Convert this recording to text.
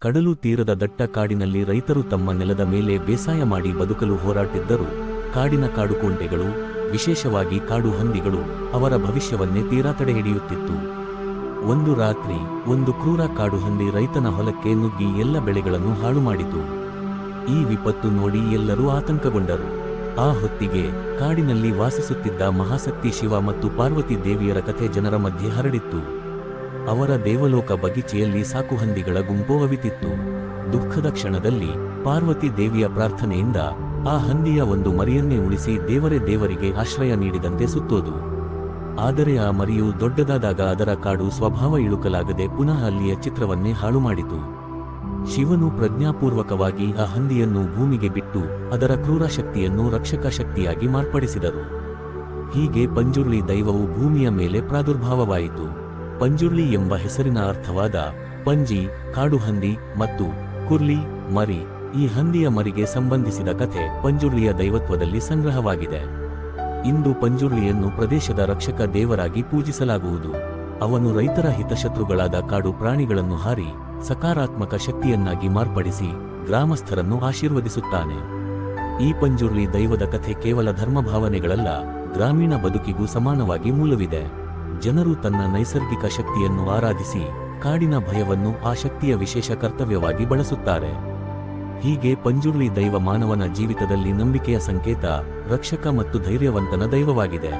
ಕಡಲು ತೀರದ ದಟ್ಟ ಕಾಡಿನಲ್ಲಿ ರೈತರು ತಮ್ಮ ನೆಲದ ಮೇಲೆ ಬೇಸಾಯ ಮಾಡಿ ಬದುಕಲು ಹೋರಾಟಿದ್ದರು. ಕಾಡಿನ ಕಾಡುಕೋಂಟೆಗಳು ವಿಶೇಷವಾಗಿ ಕಾಡು ಹಂದಿಗಳು ಅವರ ಭವಿಷ್ಯವನ್ನೇ ತೀರಾ ತಡೆಹಿಡಿಯುತ್ತಿತ್ತು. ಒಂದು ರಾತ್ರಿ, ಒಂದು ಕ್ರೂರ ಕಾಡು ಹಂದಿ ರೈತನ ಹೊಲಕ್ಕೆ ನುಗ್ಗಿ ಎಲ್ಲ ಬೆಳೆಗಳನ್ನು ಹಾಳು ಮಾಡಿತು. ಈ ವಿಪತ್ತು ನೋಡಿ ಎಲ್ಲರೂ ಆತಂಕಗೊಂಡರು. ಆ ಹೊತ್ತಿಗೆ ಕಾಡಿನಲ್ಲಿ ವಾಸಿಸುತ್ತಿದ್ದ ಮಹಾಸಕ್ತಿ ಶಿವ ಮತ್ತು ಪಾರ್ವತಿ ದೇವಿಯರ ಕಥೆ ಜನರ ಮಧ್ಯೆ ಹರಡಿತ್ತು. ಅವರ ದೇವಲೋಕ ಬಗಿಚೆಯಲ್ಲಿ ಸಾಕುಹಂದಿಗಳ ಗುಂಪು ಅವಿತಿತ್ತು ದುಃಖದ ಕ್ಷಣದಲ್ಲಿ ಪಾರ್ವತಿ ದೇವಿಯ ಪ್ರಾರ್ಥನೆಯಿಂದ ಆ ಹಂದಿಯ ಒಂದು ಮರಿಯನ್ನೇ ಉಳಿಸಿ ದೇವರೇ ದೇವರಿಗೆ ಆಶ್ರಯ ನೀಡಿದಂತೆ ಸುತ್ತೋದು. ಆದರೆ ಆ ಮರಿಯು ದೊಡ್ಡದಾದಾಗ ಅದರ ಕಾಡು ಸ್ವಭಾವ ಇಳುಕಲಾಗದೆ ಪುನಃ ಅಲ್ಲಿಯ ಚಿತ್ರವನ್ನೇ ಹಾಳು ಮಾಡಿತು. ಶಿವನು ಪ್ರಜ್ಞಾಪೂರ್ವಕವಾಗಿ ಆ ಹಂದಿಯನ್ನು ಭೂಮಿಗೆ ಬಿಟ್ಟು ಅದರ ಕ್ರೂರ ಶಕ್ತಿಯನ್ನು ರಕ್ಷಕ ಶಕ್ತಿಯಾಗಿ ಮಾರ್ಪಡಿಸಿದರು. ಹೀಗೆ ಪಂಜುರ್ಲಿ ದೈವವು ಭೂಮಿಯ ಮೇಲೆ ಪ್ರಾದುರ್ಭಾವವಾಯಿತು. ಪಂಜುರ್ಲಿ ಎಂಬ ಹೆಸರಿನ ಅರ್ಥವಾದ ಪಂಜಿ, ಕಾಡುಹಂದಿ ಮತ್ತು ಕುರ್ಲಿ, ಮರಿ ಈ ಹಂದಿಯ ಮರಿಗೆ ಸಂಬಂಧಿಸಿದ ಕಥೆ ಪಂಜುರ್ಲಿಯ ದೈವತ್ವದಲ್ಲಿ ಸಂಗ್ರಹವಾಗಿದೆ. ಇಂದು ಪಂಜುರ್ಲಿಯನ್ನು ಪ್ರದೇಶದ ರಕ್ಷಕ ದೇವರಾಗಿ ಪೂಜಿಸಲಾಗುವುದು. ಅವನು ರೈತರ ಹಿತಶತ್ರುಗಳಾದ ಕಾಡು ಪ್ರಾಣಿಗಳನ್ನು ಹಾರಿ ಸಕಾರಾತ್ಮಕ ಶಕ್ತಿಯನ್ನಾಗಿ ಮಾರ್ಪಡಿಸಿ ಗ್ರಾಮಸ್ಥರನ್ನು ಆಶೀರ್ವದಿಸುತ್ತಾನೆ. ಈ ಪಂಜುರ್ಲಿ ದೈವದ ಕಥೆ ಕೇವಲ ಧರ್ಮಭಾವನೆಗಳಲ್ಲ, ಗ್ರಾಮೀಣ ಬದುಕಿಗೂ ಸಮಾನವಾಗಿ ಮೂಲವಿದೆ. ಜನರು ತನ್ನ ನೈಸರ್ಗಿಕ ಶಕ್ತಿಯನ್ನು ಆರಾಧಿಸಿ ಕಾಡಿನ ಭಯವನ್ನು ಆ ಶಕ್ತಿಯ ವಿಶೇಷ ಕರ್ತವ್ಯವಾಗಿ ಬಳಸುತ್ತಾರೆ. ಹೀಗೆ ಪಂಜುರ್ಲಿ ದೈವ ಮಾನವನ ಜೀವಿತದಲ್ಲಿ ನಂಬಿಕೆಯ ಸಂಕೇತ, ರಕ್ಷಕ ಮತ್ತು ಧೈರ್ಯವಂತನ ದೈವವಾಗಿದೆ.